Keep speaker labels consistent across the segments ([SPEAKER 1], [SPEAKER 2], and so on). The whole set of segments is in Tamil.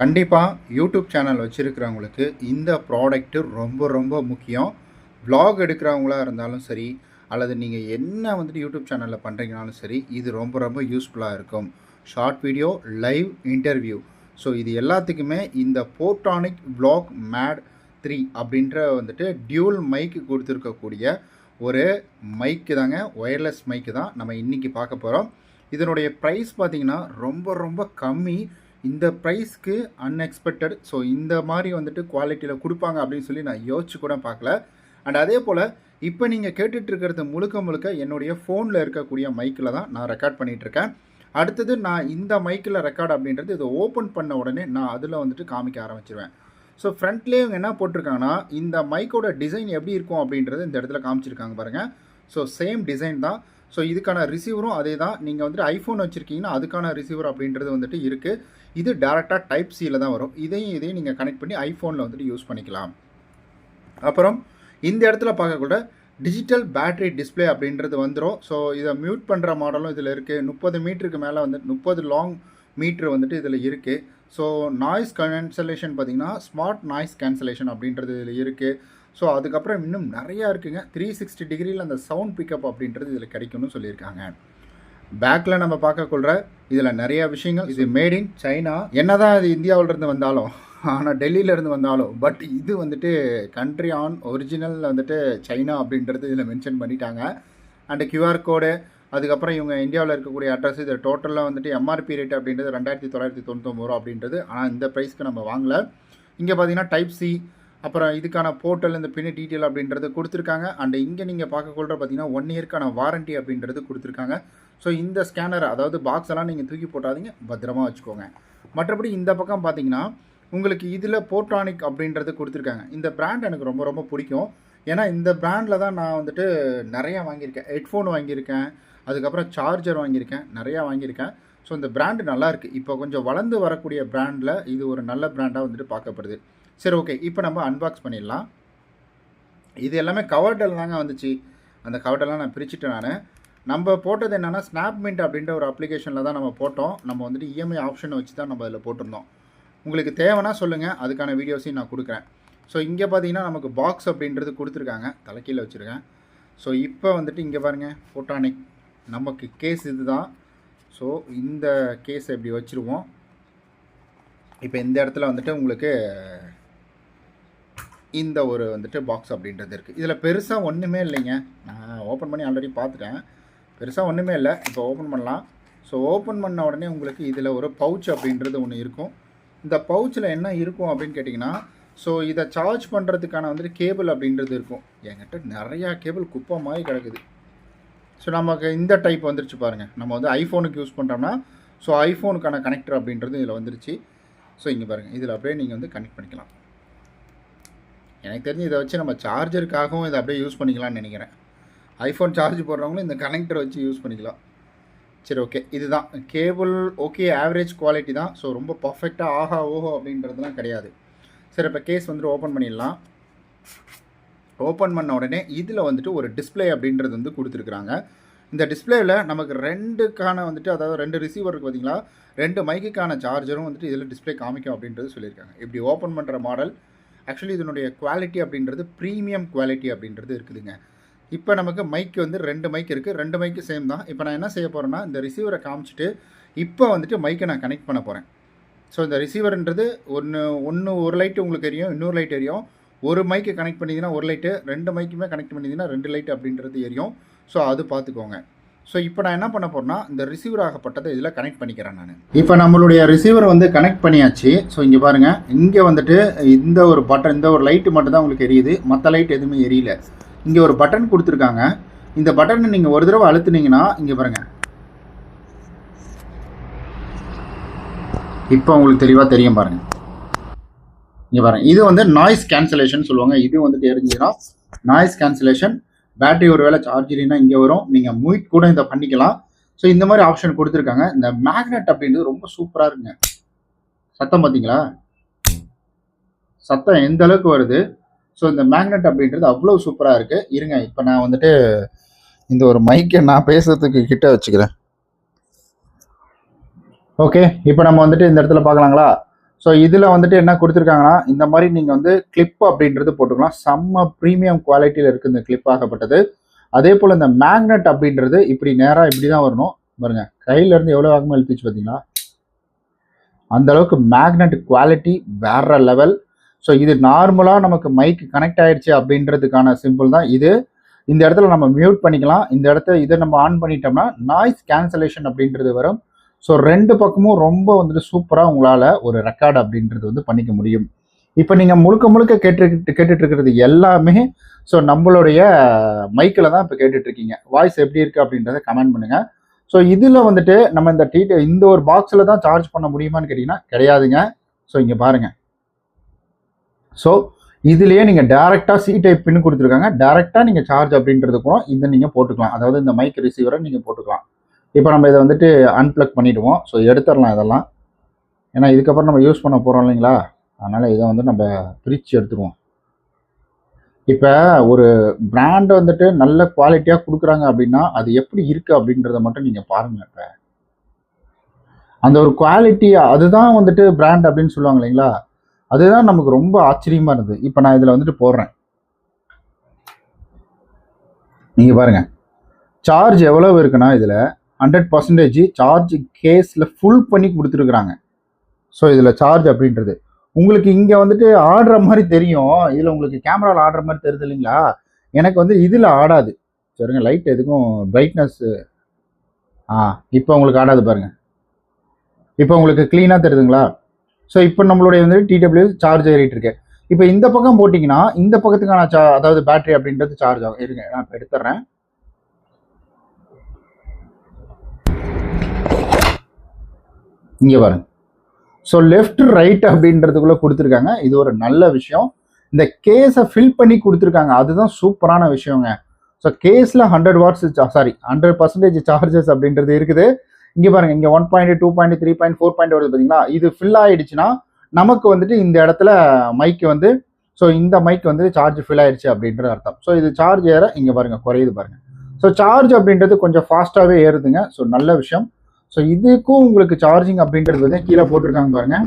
[SPEAKER 1] கண்டிப்பாக யூடியூப் சேனல் வச்சுருக்கிறவங்களுக்கு இந்த ப்ராடக்ட்டு ரொம்ப ரொம்ப முக்கியம். ப்ளாக் எடுக்கிறவங்களாக இருந்தாலும் சரி அல்லது நீங்கள் என்ன வந்துட்டு யூடியூப் சேனலில் பண்ணுறீங்கனாலும் சரி இது ரொம்ப ரொம்ப யூஸ்ஃபுல்லாக இருக்கும். Short video live interview so இது எல்லாத்துக்குமே இந்த போர்டானிக் ப்ளாக் மேட் த்ரீ அப்படின்ற வந்துட்டு டியூல் மைக்கு கொடுத்துருக்கக்கூடிய ஒரு மைக்கு தாங்க ஒயர்லெஸ் மைக்கு தான் நம்ம இன்றைக்கி பார்க்க போகிறோம் இதனுடைய ப்ரைஸ் பார்த்திங்கன்னா ரொம்ப ரொம்ப கம்மி. இந்த ப்ரைஸ்க்கு அன்எக்ஸ்பெக்டட் ஸோ இந்த மாதிரி வந்துட்டு குவாலிட்டியில் கொடுப்பாங்க அப்படின்னு சொல்லி நான் யோசிச்சு கூட பார்க்கல. அண்ட் அதே போல் இப்போ நீங்கள் கேட்டுட்ருக்கிறது முழுக்க முழுக்க என்னுடைய ஃபோனில் இருக்கக்கூடிய மைக்கில் தான் நான் ரெக்கார்ட் பண்ணிகிட்ருக்கேன் அடுத்தது நான் இந்த மைக்கில் ரெக்கார்ட் அப்படின்றது இதை ஓப்பன் பண்ண உடனே நான் அதில் வந்துட்டு காமிக்க ஆரம்பிச்சிருவேன். ஸோ ஃப்ரண்ட்லேயே இவங்க என்ன போட்டிருக்காங்கன்னா இந்த மைக்கோட டிசைன் எப்படி இருக்கும் அப்படின்றது இந்த இடத்துல காமிச்சிருக்காங்க பாருங்கள் ஸோ சேம் டிசைன் தான். ஸோ இதுக்கான ரிசீவரும் அதே தான் நீங்கள் வந்துட்டு ஐஃபோன் வச்சுருக்கீங்கன்னா அதுக்கான ரிசீவர் அப்படின்றது வந்துட்டு இருக்குது இது டேரெக்டாக டைப் சியில் தான் வரும். இதையும் இதையும் நீங்கள் கனெக்ட் பண்ணி ஐஃபோனில் வந்துட்டு யூஸ் பண்ணிக்கலாம். அப்புறம் இந்த இடத்துல பார்க்கக்கூட டிஜிட்டல் பேட்டரி டிஸ்ப்ளே அப்படின்றது வந்துடும் ஸோ இதை மியூட் பண்ணுற மாடலும் இதில் இருக்குது முப்பது மீட்டருக்கு மேலே வந்து முப்பது லாங் மீட்ரு வந்துட்டு இதில் இருக்குது ஸோ நாய்ஸ் கேன்சலேஷன் பார்த்தீங்கன்னா ஸ்மார்ட் நாய்ஸ் கேன்சலேஷன் அப்படின்றது இதில் இருக்குது ஸோ அதுக்கப்புறம் இன்னும் நிறையா இருக்குங்க. த்ரீ சிக்ஸ்டி டிகிரியில் அந்த சவுண்ட் பிக்கப் அப்படின்றது இதில் கிடைக்கும்னு சொல்லியிருக்காங்க. பேக்கில் நம்ம பார்க்கக்குள்ள இதில் நிறையா விஷயங்கள். இது மேட் இன் சைனா என்ன தான் இது இந்தியாவிலேருந்து வந்தாலும் ஆனால் டெல்லியிலேருந்து வந்தாலும் பட் இது வந்துட்டு கண்ட்ரி ஆன் ஒரிஜினல் வந்துட்டு சைனா அப்படின்றது இதில் மென்ஷன் பண்ணிட்டாங்க. அண்டு கியூஆர் கோடு அதுக்கப்புறம் இவங்க இந்தியாவில் இருக்கக்கூடிய அட்ரஸ் இது டோட்டலாக வந்துட்டு எம்ஆர்பி ரேட் அப்படின்றது ரெண்டாயிரத்தி தொள்ளாயிரத்தி தொண்ணூத்தொம்பது ரூபா அப்படின்றது. ஆனால் இந்த ப்ரைஸ்க்கு நம்ம வாங்கலை. இங்கே பார்த்தீங்கன்னா டைப் சி அப்புறம் இதுக்கான போர்ட்டல் இந்த பின் டீட்டெயில் அப்படின்றது கொடுத்துருக்காங்க. அண்ட் இங்கே நீங்கள் பார்க்கக்கொள்கிற பார்த்தீங்கன்னா ஒன் இயர்க்கான வாரண்டி அப்படின்றது கொடுத்துருக்காங்க. ஸோ இந்த ஸ்கேனர் அதாவது பாக்ஸ் எல்லாம் நீங்கள் தூக்கி போட்டாதீங்க. பத்திரமா வச்சுக்கோங்க. மற்றபடி இந்த பக்கம் பார்த்தீங்கன்னா உங்களுக்கு இதில் போர்ட்ரானிக் அப்படின்றது கொடுத்துருக்காங்க. இந்த பிராண்ட் எனக்கு ரொம்ப ரொம்ப பிடிக்கும். ஏன்னா இந்த பிராண்டில் தான் நான் வந்துட்டு நிறையா வாங்கியிருக்கேன். ஹெட்ஃபோன் வாங்கியிருக்கேன். அதுக்கப்புறம் சார்ஜர் வாங்கியிருக்கேன். நிறையா வாங்கியிருக்கேன். ஸோ இந்த பிராண்டு நல்லாயிருக்கு இப்போ கொஞ்சம் வளர்ந்து வரக்கூடிய பிராண்டில் இது ஒரு நல்ல பிராண்டாக வந்துட்டு பார்க்கப்படுது. சரி ஓகே இப்போ நம்ம அன்பாக்ஸ் பண்ணிடலாம். இது எல்லாமே கவர்டல் தாங்க வந்துச்சு. அந்த கவர்டெல்லாம் நான் பிரிச்சுட்டேன் நான். நம்ம போட்டது என்னென்னா ஸ்னாப்மின்ட் அப்படின்ற ஒரு அப்ளிகேஷனில் தான் நம்ம போட்டோம். நம்ம வந்துட்டு இஎம்ஐ ஆப்ஷனை வச்சு தான் நம்ம அதில் போட்டிருந்தோம். உங்களுக்கு தேவைன்னா சொல்லுங்கள் அதுக்கான வீடியோஸையும் நான் கொடுக்குறேன். ஸோ இங்கே பார்த்தீங்கன்னா நமக்கு பாக்ஸ் அப்படின்றது கொடுத்துருக்காங்க. தலைக்கீழே வச்சுருக்கேன். ஸோ இப்போ வந்துட்டு இங்கே பாருங்கள் ஃபோட்டானிக் நமக்கு கேஸ் இது தான் ஸோ இந்த கேஸ் இப்படி வச்சுருவோம். இப்போ இந்த இடத்துல வந்துட்டு உங்களுக்கு இந்த ஒரு வந்துட்டு பாக்ஸ் அப்படின்றது இருக்குது இதில் பெருசாக ஒன்றுமே இல்லைங்க. நான் ஓப்பன் பண்ணி ஆல்ரெடி பார்த்துட்டேன். பெருசாக ஒன்றுமே இல்லை. இப்போ ஓப்பன் பண்ணலாம். ஸோ ஓப்பன் பண்ண உடனே உங்களுக்கு இதில் ஒரு பவுச் அப்படின்றது ஒன்று இருக்கும். இந்த பவுச்சில் என்ன இருக்கும் அப்படின்னு கேட்டிங்கன்னா ஸோ இதை சார்ஜ் பண்ணுறதுக்கான வந்துட்டு கேபிள் அப்படின்றது இருக்கும். என்கிட்ட நிறையா கேபிள் குப்பை மாதிரி கிடக்குது. ஸோ நமக்கு இந்த டைப் வந்துருச்சு பாருங்கள் நம்ம வந்து ஐஃபோனுக்கு யூஸ் பண்ணுறோம்னா ஸோ ஐஃபோனுக்கான கனெக்டர் அப்படின்றது இதில் வந்துருச்சு. ஸோ இங்கே பாருங்கள் இதில் அப்படியே நீங்கள் வந்து கனெக்ட் பண்ணிக்கலாம். எனக்கு தெரிஞ்சு இதை வச்சு நம்ம சார்ஜருக்காகவும் இதை அப்படியே யூஸ் பண்ணிக்கலாம்னு நினைக்கிறேன். ஐஃபோன் சார்ஜ் போடுறவங்களும் இந்த கனெக்டர் வச்சு யூஸ் பண்ணிக்கலாம். சரி ஓகே இதுதான். கேபிள் ஓகே ஆவரேஜ் குவாலிட்டி தான். ஸோ ரொம்ப பர்ஃபெக்டாக ஆஹா ஓஹோ அப்படின்றதுலாம் கிடையாது. சரி இப்போ கேஸ் வந்துட்டு ஓப்பன் பண்ணிடலாம். ஓப்பன் பண்ண உடனே இதில் வந்துட்டு ஒரு டிஸ்ப்ளே அப்படின்றது வந்து கொடுத்துருக்குறாங்க. இந்த டிஸ்ப்ளேவில் நமக்கு ரெண்டுக்கான வந்துட்டு அதாவது ரெண்டு ரிசீவர் இருக்குது பார்த்தீங்களா ரெண்டு மைக்குக்கான சார்ஜரும் வந்துட்டு இதில் டிஸ்ப்ளே காமிக்கும் அப்படின்றது சொல்லியிருக்காங்க. இப்படி ஓப்பன் பண்ணுற மாடல் ஆக்சுவலி இதனுடைய குவாலிட்டி அப்படின்றது ப்ரீமியம் குவாலிட்டி அப்படின்றது இருக்குதுங்க. இப்போ நமக்கு மைக் வந்து ரெண்டு மைக் இருக்குது ரெண்டு மைக்கு சேம் தான். இப்போ நான் என்ன செய்ய போகிறேன்னா இந்த ரிசீவரை காமிச்சிட்டு இப்போ வந்துட்டு மைக்கை நான் கனெக்ட் பண்ண போகிறேன் ஸோ இந்த ரிசீவர்ன்றது ஒன்று ஒன்று ஒரு லைட்டு உங்களுக்கு எரியும் இன்னொரு லைட் எரியும் ஒரு மைக்கு கனெக்ட் பண்ணிங்கன்னா ஒரு லைட்டு ரெண்டு மைக்குமே கனெக்ட் பண்ணிங்கன்னா ரெண்டு லைட் அப்படின்றது எரியும் ஸோ அது பார்த்துக்கோங்க. ஸோ இப்போ நான் என்ன பண்ண போகிறேன்னா இந்த ரிசீவர் ஆகப்பட்டதை இதில் கனெக்ட் பண்ணிக்கிறேன் நான். இப்போ நம்மளுடைய ரிசீவர் வந்து கனெக்ட் பண்ணியாச்சு. ஸோ இங்கே பாருங்கள் இங்கே வந்துட்டு இந்த ஒரு பட்டன் இந்த ஒரு லைட்டு மட்டும் தான் உங்களுக்கு எரியுது. மற்ற லைட் எதுவுமே எரியல. இங்கே ஒரு பட்டன் கொடுத்துருக்காங்க. இந்த பட்டனை நீங்கள் ஒரு தடவை அழுத்துனீங்கன்னா இங்கே பாருங்கள் இப்போ உங்களுக்கு தெளிவாக தெரியும் பாருங்கள் இங்கே பாருங்கள் இது வந்து நாய்ஸ் கேன்சலேஷன் சொல்லுவாங்க. இது வந்து தெரிஞ்சுன்னா நாய்ஸ் கேன்சலேஷன் பேட்டரி ஒரு வேளை சார்ஜ் இல்லைன்னா இங்கே வரும். நீங்கள் மூட் கூட இதை பண்ணிக்கலாம். ஸோ இந்த மாதிரி ஆப்ஷன் கொடுத்துருக்காங்க. இந்த மேக்னெட் அப்படின்றது ரொம்ப சூப்பராக இருக்குங்க. சத்தம் பார்த்தீங்களா சத்தம் எந்த அளவுக்கு வருது? ஸோ இந்த மேக்னெட் அப்படின்றது அவ்வளோ சூப்பராக இருக்குது இருங்க இப்போ நான் வந்துட்டு இந்த ஒரு மைக்கை நான் பேசுறதுக்கு கிட்ட வச்சுக்கிறேன். ஓகே இப்போ நம்ம வந்துட்டு இந்த இடத்துல பார்க்கலாங்களா? ஸோ இதில் வந்துட்டு என்ன கொடுத்துருக்காங்கன்னா இந்த மாதிரி நீங்கள் வந்து கிளிப் அப்படின்றது போட்டுக்கலாம். செம்ம ப்ரீமியம் குவாலிட்டியில் இருக்குது இந்த கிளிப் ஆகப்பட்டது அதே போல் இந்த மேக்னெட் அப்படின்றது இப்படி நேராக இப்படி தான் வரணும். பாருங்க கையிலேருந்து எவ்வளோ வேகமாக இழுத்துச்சு பார்த்தீங்களா அந்த அளவுக்கு மேக்னெட் குவாலிட்டி வேற லெவல் ஸோ இது நார்மலாக நமக்கு மைக் கனெக்ட் ஆயிடுச்சு அப்படின்றதுக்கான சிம்பிள் தான் இது. இந்த இடத்துல நம்ம மியூட் பண்ணிக்கலாம். இந்த இடத்த இதை நம்ம ஆன் பண்ணிட்டோம்னா நாய்ஸ் கேன்சலேஷன் அப்படின்றது வரும். ஸோ ரெண்டு பக்கமும் ரொம்ப வந்துட்டு சூப்பராக உங்களால் ஒரு ரெக்கார்டு அப்படின்றது வந்து பண்ணிக்க முடியும். இப்போ நீங்கள் முழுக்க முழுக்க கேட்டு கேட்டுட்டு இருக்கிறது எல்லாமே ஸோ நம்மளுடைய மைக்கில் தான் இப்போ கேட்டுட்ருக்கீங்க வாய்ஸ் எப்படி இருக்குது அப்படின்றத கமெண்ட் பண்ணுங்கள் ஸோ இதில் வந்துட்டு நம்ம இந்த டீ இந்த ஒரு பாக்ஸில் தான் சார்ஜ் பண்ண முடியுமான்னு கேட்டிங்கன்னா கிடையாதுங்க. ஸோ இங்கே பாருங்கள் ஸோ இதுலேயே நீங்கள் டேரெக்டாக சி டைப் பின்னு கொடுத்துருக்காங்க. டேரெக்டாக நீங்கள் சார்ஜ் அப்படின்றது கூட இதை நீங்கள் போட்டுக்கலாம். அதாவது இந்த மைக் ரிசீவரை நீங்கள் போட்டுக்கலாம். இப்போ நம்ம இதை வந்துட்டு அன்பிளக் பண்ணிவிடுவோம் ஸோ எடுத்துடலாம் இதெல்லாம். ஏன்னா இதுக்கப்புறம் நம்ம யூஸ் பண்ண போகிறோம் இல்லைங்களா? அதனால் இதை வந்து நம்ம பிரித்து எடுத்துருவோம் இப்போ ஒரு பிராண்ட் வந்துட்டு நல்ல குவாலிட்டியாக கொடுக்குறாங்க அப்படின்னா அது எப்படி இருக்குது அப்படின்றத மட்டும் நீங்கள் பாருங்கள் இப்போ. அந்த ஒரு குவாலிட்டி அதுதான் வந்துட்டு பிராண்ட் அப்படின்னு சொல்லுவாங்க இல்லைங்களா? அதுதான் நமக்கு ரொம்ப ஆச்சரியமாக இருந்தது. இப்போ நான் இதில் வந்துட்டு போடுறேன். நீங்கள் பாருங்கள் சார்ஜ் எவ்வளவு இருக்குன்னா இதில் ஹண்ட்ரட் பர்சன்டேஜ் சார்ஜ் கேஸில் ஃபுல் பண்ணி கொடுத்துருக்குறாங்க. ஸோ இதில் சார்ஜ் அப்படின்றது. உங்களுக்கு இங்கே வந்துட்டு ஆடுற மாதிரி தெரியும். இதில் உங்களுக்கு கேமராவில் ஆடுற மாதிரி தெரியுது இல்லைங்களா? எனக்கு வந்து இதில் ஆடாது. சரிங்க லைட் எதுக்கும் பிரைட்னஸ் ஆ இப்போ உங்களுக்கு ஆடாது பாருங்கள் இப்போ உங்களுக்கு க்ளீனாக தெரியுதுங்களா? ஸோ இப்போ நம்மளுடைய வந்து டிடபிள்யூ சார்ஜ் ஏறிட்டு இருக்கு. இப்போ இந்த பக்கம் போட்டிங்கன்னா இந்த பக்கத்துக்கான சா அதாவது பேட்டரி அப்படின்றது சார்ஜ் ஆகும். இருங்க நான் இப்போ எடுத்துட்றேன் இங்கே பாருங்க. ஸோ லெஃப்ட் ரைட் அப்படின்றதுக்குள்ளே கொடுத்துருக்காங்க. இது ஒரு நல்ல விஷயம். இந்த கேஸை ஃபில் பண்ணி கொடுத்துருக்காங்க. அதுதான் சூப்பரான விஷயங்க. ஸோ கேஸில் hundred watts sorry hundred percentage charges அப்படின்றது இருக்குது. இங்கே பாருங்க இங்கே one point two point three point four point வருது பார்த்தீங்களா இது ஃபில் ஆயிடுச்சுன்னா நமக்கு வந்துட்டு இந்த இடத்துல மைக்கு வந்து ஸோ இந்த மைக் வந்து சார்ஜ் ஃபில் ஆயிடுச்சு அப்படின்றது அர்த்தம். ஸோ இது சார்ஜ் ஏற இங்கே பாருங்கள் குறையுது பாருங்கள் ஸோ சார்ஜ் அப்படின்றது கொஞ்சம் ஃபாஸ்ட்டாகவே ஏறுதுங்க. ஸோ நல்ல விஷயம். ஸோ இதுக்கும் உங்களுக்கு சார்ஜிங் அப்படின்றது வந்து கீழே போட்டிருக்காங்க பாருங்க.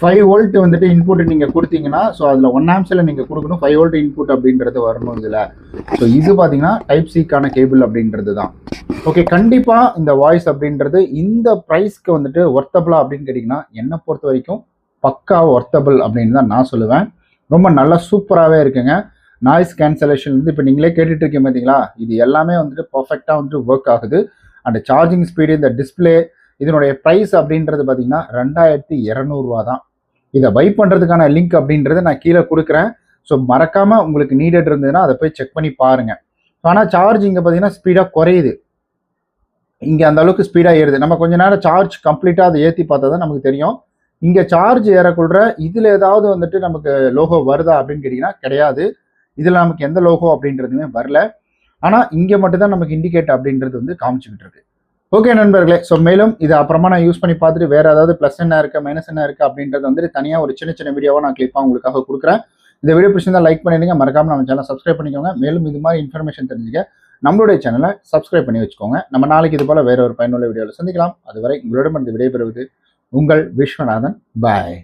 [SPEAKER 1] ஃபைவ் வோல்ட் வந்துட்டு இன்புட் நீங்கள் கொடுத்தீங்கன்னா ஸோ அதில் ஒன் ஆம்ஸில் நீங்கள் கொடுக்கணும் ஃபைவ் வோல்ட் இன்புட் அப்படின்றது வரணும் இதில். ஸோ இது பார்த்தீங்கன்னா டைப் சிக்கான கேபிள் அப்படின்றது தான். ஓகே கண்டிப்பாக இந்த வாய்ஸ் அப்படின்றது இந்த ப்ரைஸ்க்கு வந்துட்டு ஒர்த்தபிளா அப்படின்னு கேட்டிங்கன்னா என்னை பொறுத்த வரைக்கும் பக்கா ஒர்த்தபிள் அப்படின்னு தான் நான் சொல்லுவேன். ரொம்ப நல்லா சூப்பராகவே இருக்குங்க. நாய்ஸ் கேன்சலேஷன் வந்து இப்போ நீங்களே கேட்டுட்டு இருக்கீங்க பார்த்தீங்களா இது எல்லாமே வந்துட்டு பர்ஃபெக்டாக வந்துட்டு ஒர்க் ஆகுது. அண்ட் சார்ஜிங் ஸ்பீடு இந்த டிஸ்பிளே இதனுடைய ப்ரைஸ் அப்படின்றது பார்த்தீங்கன்னா ரெண்டாயிரத்தி இரநூறுவா தான் இதை பை பண்ணுறதுக்கான லிங்க் அப்படின்றத நான் கீழே கொடுக்குறேன். ஸோ மறக்காமல் உங்களுக்கு நீடட் இருந்ததுன்னா அதை போய் செக் பண்ணி பாருங்கள் ஆனால் சார்ஜ் இங்கே பார்த்தீங்கன்னா ஸ்பீடாக குறையுது. இங்கே அந்த அளவுக்கு ஸ்பீடாக ஏறுது. நம்ம கொஞ்ச நேரம் சார்ஜ் கம்ப்ளீட்டாக அதை ஏற்றி பார்த்தா தான் நமக்கு தெரியும். இங்கே சார்ஜ் ஏறக்குள்ள இதில் ஏதாவது வந்துட்டு நமக்கு லோகோ வருதா அப்படின்னு கேட்டிங்கன்னா கிடையாது. இதில் நமக்கு எந்த லோகோ அப்படின்றதுமே வரல. ஆனால் இங்கே மட்டும்தான் நமக்கு இண்டிகேட் அப்படின்றது வந்து காமிச்சுக்கிட்டு இருக்கு ஓகே நண்பர்களே ஸோ மேலும் இது அப்புறமா நான் யூஸ் பண்ணி பார்த்துட்டு வேறு ஏதாவது ப்ளஸ் என்ன இருக்குது மைனஸ் என்ன இருக்குது அப்படின்றது வந்து தனியாக ஒரு சின்ன சின்ன வீடியோவாக நான் கிளிப்பாக உங்களுக்காக கொடுக்குறேன். இந்த வீடியோ பிடிச்சிருந்தா லைக் பண்ணிடுங்க. மறக்காமல் நம்ம சேனல் சப்ஸ்கிரைப் பண்ணிக்கோங்க. மேலும் இது மாதிரி இன்ஃபர்மேஷன் தெரிஞ்சுக்க நம்மளுடைய சேனலை சப்ஸ்கிரைப் பண்ணி வச்சுக்கோங்க. நம்ம நாளைக்கு இது போல் வேற ஒரு பயனுள்ள வீடியோவில் சந்திக்கலாம். அதுவரை உங்களிடம் இந்த விடைபெறுவது உங்கள் விஸ்வநாதன். பாய்